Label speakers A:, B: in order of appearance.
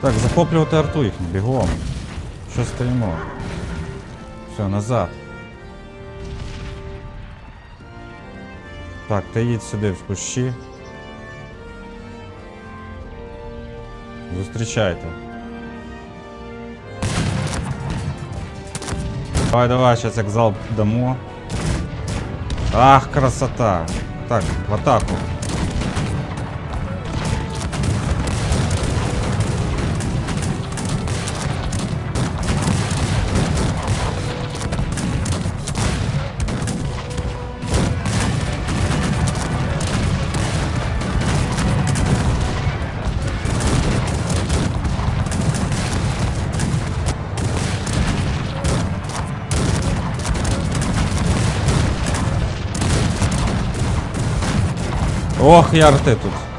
A: Так, захоплювати арту їхню, бігом. Що стоїмо? Все, назад. Так, ти їдь сюди в кущі. Зустрічайте. Давай, давай, сейчас як залп дамо. Ах, красота. Так, в атаку. Ох, ярте тут.